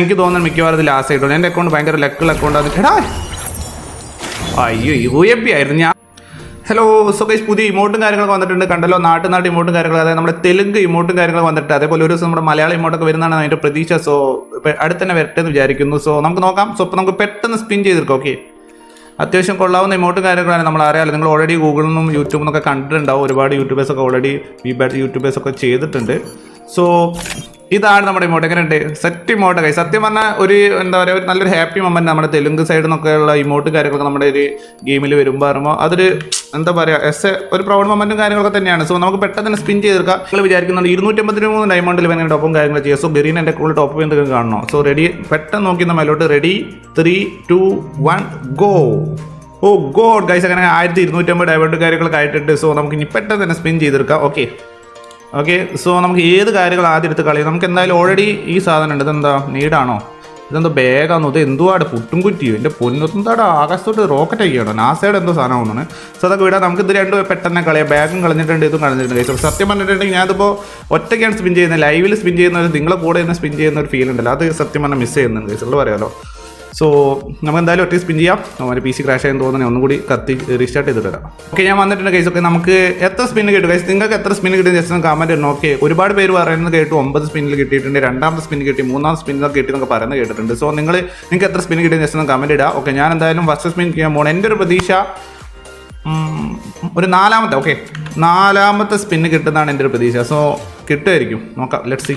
എനിക്ക് തോന്നുന്നു മിക്കവാറും ഇത് ലാസ്റ്റ് ആയിട്ടുണ്ട് എന്റെ അക്കൗണ്ട് ഭയങ്കര ലക്കുള്ള അക്കൗണ്ട് അത് എടാ! അയ്യോ യു എ പി ആയിരുന്നു ഞാൻ. ഹലോ സോ പുതിയ ഇമോട്ടും കാര്യങ്ങളൊക്കെ വന്നിട്ടുണ്ട്. കണ്ടല്ലോ നാട്ടു നാട്ട് ഇമോട്ടും കാര്യങ്ങളും. അതായത് നമ്മുടെ തെലുങ്ക് ഇമോട്ടും കാര്യങ്ങൾ വന്നിട്ട് അതേപോലെ ഒരു ദിവസം നമ്മുടെ മലയാളം ഇമോട്ടൊക്കെ വരുന്നതാണ് അതിന്റെ പ്രതീക്ഷ. സോ അടുത്ത് തന്നെ വരട്ടെ എന്ന് വിചാരിക്കുന്നു. സോ നമുക്ക് നോക്കാം. സോ ഇപ്പോൾ നമുക്ക് പെട്ടെന്ന് സ്പിൻ ചെയ്തെടുക്കാം ഓക്കെ അത്യാവശ്യം കൊള്ളാവുന്ന ഇമോട്ടും കാര്യങ്ങളാണ് നമ്മൾ അറിയാമല്ലോ നിങ്ങൾ ഓൾറെഡി ഗൂഗിളിൽ നിന്നും യൂട്യൂബിൽ നിന്നൊക്കെ കണ്ടിട്ടുണ്ടാവും. ഒരുപാട് യൂട്യൂബേഴ്സൊക്കെ ഓൾറെഡി വി ബാറ്റ് യൂട്യൂബേഴ്സൊക്കെ ചെയ്തിട്ടുണ്ട്. സോ ഇതാണ് നമ്മുടെ ഇമോട്ട് എങ്ങനെയുണ്ട് സെറ്റ് ഇമോട്ട് കൈ സത്യം പറഞ്ഞാൽ ഒരു എന്താ പറയുക ഒരു നല്ലൊരു ഹാപ്പി മൊമെന്റ് നമ്മുടെ തെലുങ്ക് സൈഡിൽ നിന്നൊക്കെയുള്ള ഇമോട്ട് കാര്യങ്ങളൊക്കെ നമ്മുടെ ഒരു ഗെയിമിൽ വരുമ്പോൾ പറയുമ്പോൾ അതൊരു എന്താ പറയുക എസ് എ ഒരു പ്രൗഡ് മൊമെന്റും കാര്യങ്ങളൊക്കെ തന്നെയാണ്. സോ നമുക്ക് പെട്ടെന്ന് തന്നെ സ്പിൻ ചെയ്തെടുക്കാം നിങ്ങൾ വിചാരിക്കുന്നുണ്ട് ഇരുന്നൂറ്റമ്പത്തി മൂന്ന് ഡയമണ്ടിൽ വേണമെങ്കിൽ ടോപ്പും കാര്യങ്ങൾ ചെയ്യാം. സോ ഗെറീൻ എന്റെ കൂടുതൽ ടോപ്പ് എന്തൊക്കെ കാണണോ? സോ റെഡി പെട്ടെന്ന് നോക്കി നമ്മലോട്ട് ready three two one go oh god guys അങ്ങനെ ആയിരത്തി ഇരുന്നൂറ്റമ്പത് ഡയമണ്ട് കാര്യങ്ങളൊക്കെ ആയിട്ടുണ്ട്. സോ നമുക്ക് ഇനി പെട്ടെന്ന് തന്നെ സ്പിൻ ചെയ്തെടുക്കാം ഓക്കെ ഓക്കെ സോ നമുക്ക് ഏത് കാര്യങ്ങൾ ആദ്യം എടുത്ത് കളയാം? നമുക്ക് എന്തായാലും ഓൾറെഡി ഈ സാധനം ഉണ്ട്. ഇതെന്താ? നീടാണോ? ഇതെന്തോ ബാഗാണോ ഇത് എന്തുവാട്? പുട്ടും കുറ്റിയോ? എന്റെ പൊന്നെന്താടാ ആകാശത്തോട്ട് റോക്കറ്റ് ഒക്കെയാണോ? നാസയുടെ എന്തോ സാധനം സോ അതൊക്കെ വിടാം. നമുക്ക് ഇത് രണ്ടും പെട്ടെന്ന് കളയാം. ബാഗും കളഞ്ഞിട്ടുണ്ട് ഇതും കളഞ്ഞിട്ടുണ്ട്. സത്യം പറഞ്ഞിട്ടുണ്ടെങ്കിൽ ഞാനിപ്പോൾ ഒറ്റയ്ക്കാണ് സ്പിൻ ചെയ്യുന്നത്. ലൈവിൽ സ്പിൻ ചെയ്യുന്ന നിങ്ങളെ കൂടെ തന്നെ സ്പിൻ ചെയ്യുന്ന ഒരു ഫീൽ ഉണ്ടല്ലോ. അത് സത്യം പറഞ്ഞാൽ മിസ് ചെയ്യുന്നുണ്ട്. ചേച്ചി പറയാമല്ലോ സോ നമുക്ക് എന്തായാലും ഒറ്റ സ്പിൻ ചെയ്യാം. ഒരു പി സി ക്രാഷ് ആയെന്ന് തോന്നുന്നു ഒന്നും കൂടി കത്തി റീസ്റ്റാർട്ട് ചെയ്തിട്ട് വരാം ഓക്കെ ഞാൻ വന്നിട്ടുണ്ട് കേസ് ഒക്കെ നമുക്ക് എത്ര സ്പിന്ന് കിട്ടും? കേസ് നിങ്ങൾക്ക് എത്ര സ്പിന്ന് കിട്ടും ജസ്റ്റ് ഒന്ന് കമന്റ് ഇടണം ഓക്കെ ഒരുപാട് പേര് പറയുന്നത് കേട്ടു ഒമ്പത് സ്പിന്നിൽ കിട്ടിയിട്ടുണ്ട് രണ്ടാമത്തെ സ്പിൻ കിട്ടി മൂന്നാം സ്പിന്നൊക്കെ കിട്ടി എന്നൊക്കെ പറയുന്നത് കേട്ടിട്ടുണ്ട്. സോ നിങ്ങൾ നിങ്ങൾക്ക് എത്ര സ്പിൻ കിട്ടും ജസ്റ്റ് ഒന്ന് കമന്റ് ഇടുക ഓക്കെ ഞാൻ എന്തായാലും ഫസ്റ്റ് സ്പിൻ ചെയ്യാൻ പോകണം എന്റെ ഒരു പ്രതീക്ഷ ഒരു നാലാമത്തെ ഓക്കെ നാലാമത്തെ സ്പിന്ന് കിട്ടുന്നതാണ് എന്റെ ഒരു പ്രതീക്ഷ. സോ കിട്ടുമായിരിക്കും. നോക്കാം let see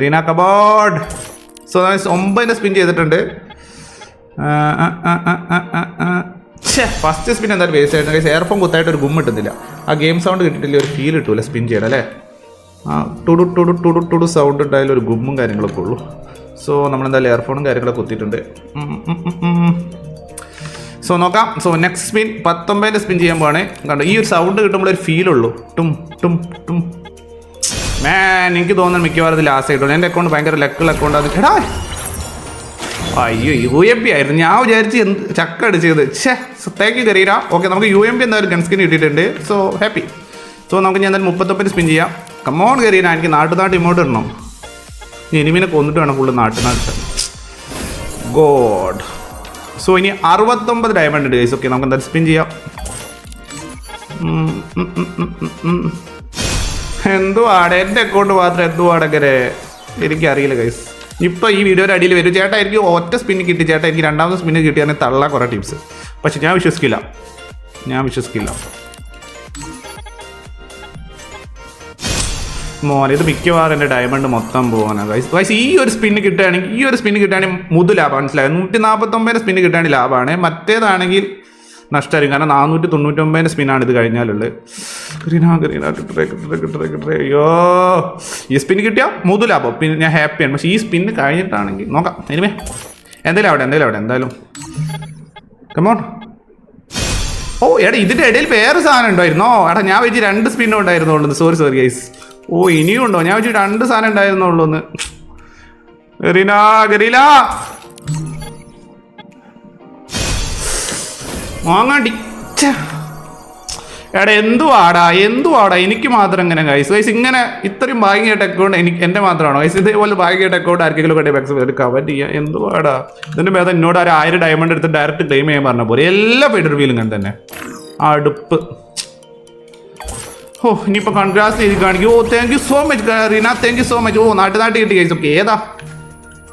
Reena cupboard so അതായത് ഒമ്പതിന്റെ സ്പിൻ ചെയ്തിട്ടുണ്ട്. ഫസ്റ്റ് സ്പിൻ എന്തായാലും വേസ്റ്റ് ആയിരുന്നു. കൈസ് എയർഫോൺ കുത്തായിട്ട് ഒരു ഗും കിട്ടുന്നില്ല ആ ഗെയിം സൗണ്ട് കിട്ടിയിട്ടില്ല ഒരു ഫീൽ കിട്ടൂല സ്പിൻ ചെയ്യണം അല്ലേ? ആ ടുടു ടുടു ടുടു ടുടു സൗണ്ട് ഉണ്ടായാലും ഒരു ഗുമ്മും കാര്യങ്ങളൊക്കെ ഉള്ളൂ. സോ നമ്മളെന്തായാലും എയർഫോണും കാര്യങ്ങളൊക്കെ കുത്തിയിട്ടുണ്ട്. സോ നോക്കാം. സോ നെക്സ്റ്റ് സ്പിൻ പത്തൊമ്പതിന്റെ സ്പിൻ ചെയ്യാൻ പോവാണ്. കണ്ടോ ഈ ഒരു സൗണ്ട് കിട്ടുമ്പോൾ ഒരു ഫീൽ ഉള്ളൂ. ടും ടും ടും. മാൻ എനിക്ക് തോന്നുന്നു മിക്കവാറും ഇത് ലാസ്റ്റ് ആയിട്ടുള്ളൂ. എന്റെ അക്കൗണ്ട് ഭയങ്കര ലക്കുള്ള അക്കൗണ്ട് അത് എടാ! അയ്യോ യു എം പി ആയിരുന്നു. ഞാൻ വിചാരിച്ച് എന്ത് ചക്ക അടിച്ചത് ഛേ താങ്ക് യു കരീര ഓക്കെ നമുക്ക് യു എം പി എന്തായാലും ഗൺസ്കിൻ കിട്ടിയിട്ടുണ്ട്. സോ ഹാപ്പി സോ നമുക്ക് ഞാൻ എന്തായാലും മുപ്പത്തൊപ്പിന് സ്പിൻ ചെയ്യാം. കമ്മോൺ കരീന എനിക്ക് നാട്ടു നാട്ട് ഇമോട്ട് ഇടണം എനിമിനെ കൊന്നിട്ട് വേണം ഫുള്ള് നാട്ടുനാട്ട്. ഗോഡ് സോ ഇനി അറുപത്തൊമ്പത് ഡയമണ്ട് ഉണ്ട് ഗൈസ് ഓക്കെ നമുക്ക് എന്തായാലും സ്പിൻ ചെയ്യാം. എന്തുവാണ് എന്റെ അക്കൗണ്ട് മാത്രം എന്തുവാണെങ്ങനെ എനിക്കറിയില്ല ഗൈസ് ഇപ്പോൾ ഈ വീഡിയോ അടിയിൽ വരും. ചേട്ടാ എനിക്ക് ഒറ്റ സ്പിന്ന് കിട്ടി. ചേട്ടാ എനിക്ക് രണ്ടാമത്തെ സ്പിന്ന് കിട്ടിയാണെങ്കിൽ തള്ളാ കുറേ ടിപ്സ് പക്ഷെ ഞാൻ വിശ്വസിക്കില്ല. ഞാൻ വിശ്വസിക്കില്ല. മോനെ ഇത് മിക്കവാറും എന്റെ ഡയമണ്ട് മൊത്തം പോകാനാണ് ഗൈസ് ഗൈസ് ഈ ഒരു സ്പിന്ന് കിട്ടുകയാണെങ്കിൽ ഈ ഒരു സ്പിന്ന് കിട്ടുകയാണെങ്കിൽ മുതു ലാഭം മനസ്സിലായത് നൂറ്റി നാൽപ്പത്തൊമ്പതിന്റെ സ്പിന്ന് കിട്ടുകയാണെങ്കിൽ ലാഭമാണ്. മറ്റേതാണെങ്കിൽ നഷ്ടമായിരിക്കും. കാരണം നാനൂറ്റി തൊണ്ണൂറ്റൊമ്പതിന്റെ സ്പിന്നാണ് ഇത് കഴിഞ്ഞാലുള്ളത്. ഗ്രീനാ അയ്യോ. ഈ സ്പിന്ന് കിട്ടിയാൽ മുതു ലാഭം പിന്നെ ഞാൻ ഹാപ്പിയാണ്. പക്ഷേ ഈ സ്പിന്ന് കഴിഞ്ഞിട്ടാണെങ്കിൽ നോക്കാം. എനിമേ എന്തായാലും അവിടെ എന്തായാലും അവിടെ എന്തായാലും. കമോൺ ഓ എടാ ഇതിന്റെ ഇടയിൽ വേറെ സാധനം ഉണ്ടായിരുന്നോ? എടാ ഞാൻ വെച്ച് രണ്ട് സ്പിന്നും ഉണ്ടായിരുന്നുള്ളൂ. സോറി സോറി ഗൈസ് ഓ ഇനിയും ഉണ്ടോ? ഞാൻ വെച്ച് രണ്ട് സാധനം ഉണ്ടായിരുന്നുള്ളൂ ഒന്ന് ഗരീല ഗരീല വാങ്ങാണ്ടി. എടാ എന്തുവാടാ എന്തുവാടാ? എനിക്ക് മാത്രം ഇങ്ങനെ ഗൈസ് ഗൈസ് ഇങ്ങനെ ഇത്രയും ഭാഗ്യമായിട്ട് അക്കൗണ്ട് എനിക്ക് എന്റെ മാത്രമാണോ? ഗൈസ് ഇതേപോലെ ഭാഗ്യമായിട്ട് അക്കൗണ്ട് ആർക്കെങ്കിലും കണ്ടേ ബാക്സ് ഒരു കവർ എന്തുവാടാ? ഇതിന്റെ ഭേദം എന്നോട് ഒരു ആയിരം ഡയമണ്ട് എടുത്ത് ഡയറക്റ്റ് ക്ലെയിം ചെയ്യാൻ പറഞ്ഞ പോലെ എല്ലാ ഫൈഡർ റിവ്യൂലും കണ്ടു തന്നെ. അടുപ്പ്. ഓ ഇനിയിപ്പോൾ കൺഗ്രാസ് ചെയ്ത് കാണിക്കും. ഓ thank you so much Reena thank you so much oh നാട്ടു നാട്ടിൽ കിട്ടി ഗൈസ് ഓക്കെ ഏതാ?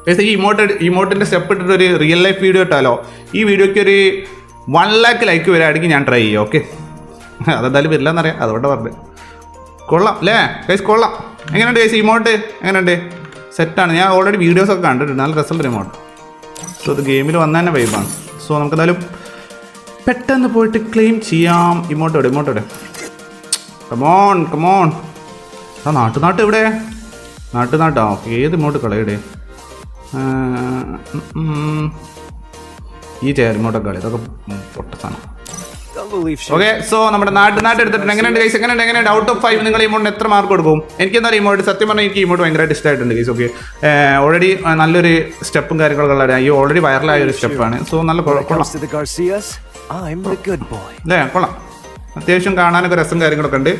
ഗൈസ് ഈ ഇമോട്ട് ഇമോട്ടിന്റെ സ്റ്റെപ്പ് ഇട്ടിട്ട് ഒരു റിയൽ ലൈഫ് വീഡിയോ ഇട്ടാലോ? ഈ വീഡിയോയ്ക്ക് ഒരു വൺ ലാക്ക് ലൈക്ക് വരാണെങ്കിൽ ഞാൻ ട്രൈ ചെയ്യാം ഓക്കെ അതെന്തായാലും വരില്ല എന്നറിയാം അതുകൊണ്ട് പറഞ്ഞു കൊള്ളാം അല്ലേ കൈസ് കൊള്ളാം. എങ്ങനെയുണ്ട് കൈസ് ഇമോട്ട് എങ്ങനെയുണ്ട്? സെറ്റാണ് ഞാൻ ഓൾറെഡി വീഡിയോസൊക്കെ കണ്ടിട്ടുണ്ട്. നല്ല റിസൾട്ട് ഇമോട്ട് സോ അത് ഗെയിമിൽ വന്ന തന്നെ വൈബാണ് സോ നമുക്ക് എന്തായാലും പെട്ടെന്ന് പോയിട്ട് ക്ലെയിം ചെയ്യാം. ഇമോട്ടോടെ ഇമോട്ടോടെ കമോൺ കമോൺ ആ നാട്ടു നാട്ട് എവിടെ? നാട്ടു നാട്ടാ. ഓക്കെ. ഏത് ഇമോട്ട് കളയുടെ ഈ ചേർ ഇമോട്ടൊക്കെ കളി. ഇതൊക്കെ പൊട്ട സാധനം. ഓക്കെ സോ നമ്മുടെ നാട്ടിൽ നാട്ട് എടുത്തിട്ടുണ്ട്. എങ്ങനെയുണ്ട് ഗൈസ് എങ്ങനെയുണ്ട് എങ്ങനെയുണ്ട്? ഔട്ട് ഓഫ് ഫൈവ് നിങ്ങൾ ഇമോട്ടിന് എത്ര മാർക്ക് കൊടുക്കും എനിക്ക് എന്താ ഇമോട്ട് സത്യം പറഞ്ഞാൽ എനിക്ക് ഇമോട്ട് ഭയങ്കരമായിട്ട് ഇഷ്ടമായിട്ടുണ്ട് ഗൈസ് ഓക്കെ ഓൾറെഡി നല്ലൊരു സ്റ്റെപ്പും കാര്യങ്ങളൊക്കെ ഉള്ള ഈ ഓൾറെഡി വൈറലായ ഒരു സ്റ്റെപ്പാണ്. സോ നല്ല കൊള്ളാം. അല്ലേ കൊള്ളാം. അത്യാവശ്യം കാണാനൊക്കെ രസം കാര്യങ്ങളൊക്കെ ഉണ്ട്.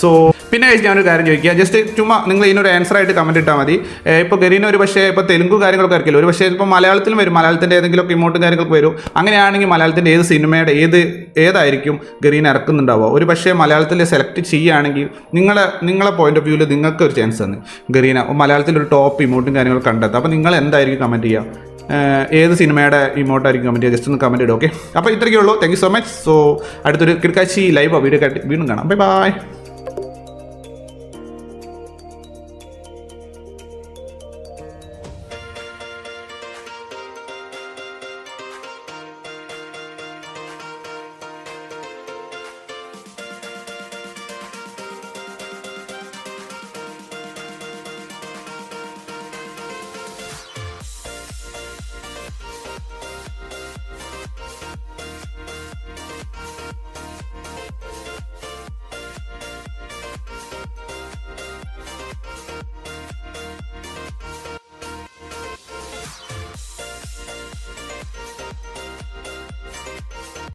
സോ പിന്നെ കഴിച്ച് ഞാനൊരു കാര്യം ചോദിക്കുക ജസ്റ്റ് ചുമ്മാ നിങ്ങൾ ഇതിനൊരു ആൻസർ ആയിട്ട് കമന്റ് ഇട്ടാൽ മതി. ഇപ്പോൾ ഗരീന ഒരു പക്ഷേ ഇപ്പോൾ തെലുങ്ക് കാര്യങ്ങളൊക്കെ ആയിരിക്കില്ല? ഒരു പക്ഷേ ഇപ്പോൾ മലയാളത്തിലും വരും. മലയാളത്തിന്റെ ഏതെങ്കിലുമൊക്കെ ഇമോട്ടും കാര്യങ്ങളൊക്കെ വരും. അങ്ങനെയാണെങ്കിൽ മലയാളത്തിന്റെ ഏത് സിനിമയുടെ ഏത് ഏതായിരിക്കും ഗരീന ഇറക്കുന്നുണ്ടാവുക? ഒരു പക്ഷേ മലയാളത്തിൽ സെലക്ട് ചെയ്യുകയാണെങ്കിൽ നിങ്ങളെ നിങ്ങളെ പോയിന്റ് ഓഫ് വ്യൂവിൽ നിങ്ങൾക്ക് ഒരു ചാൻസ് തന്നെ. ഗരീന മലയാളത്തിൽ ഒരു ടോപ്പ് ഇമോട്ടും കാര്യങ്ങളും കണ്ടെത്തുക. അപ്പോൾ നിങ്ങൾ എന്തായിരിക്കും കമന്റ് ചെയ്യുക ഏത് സിനിമയുടെ ഇമോട്ടായിരിക്കും കമന്റ് ചെയ്യുക ജസ്റ്റ് ഒന്ന് കമന്റ് ഇടും ഓക്കെ അപ്പോൾ ഇത്രയ്ക്കേ ഉള്ളൂ. Thank you so much so അടുത്തൊരു കിടക്കാച്ചി ലൈവ് വീഡിയോ വീണ്ടും കാണാം. Bye bye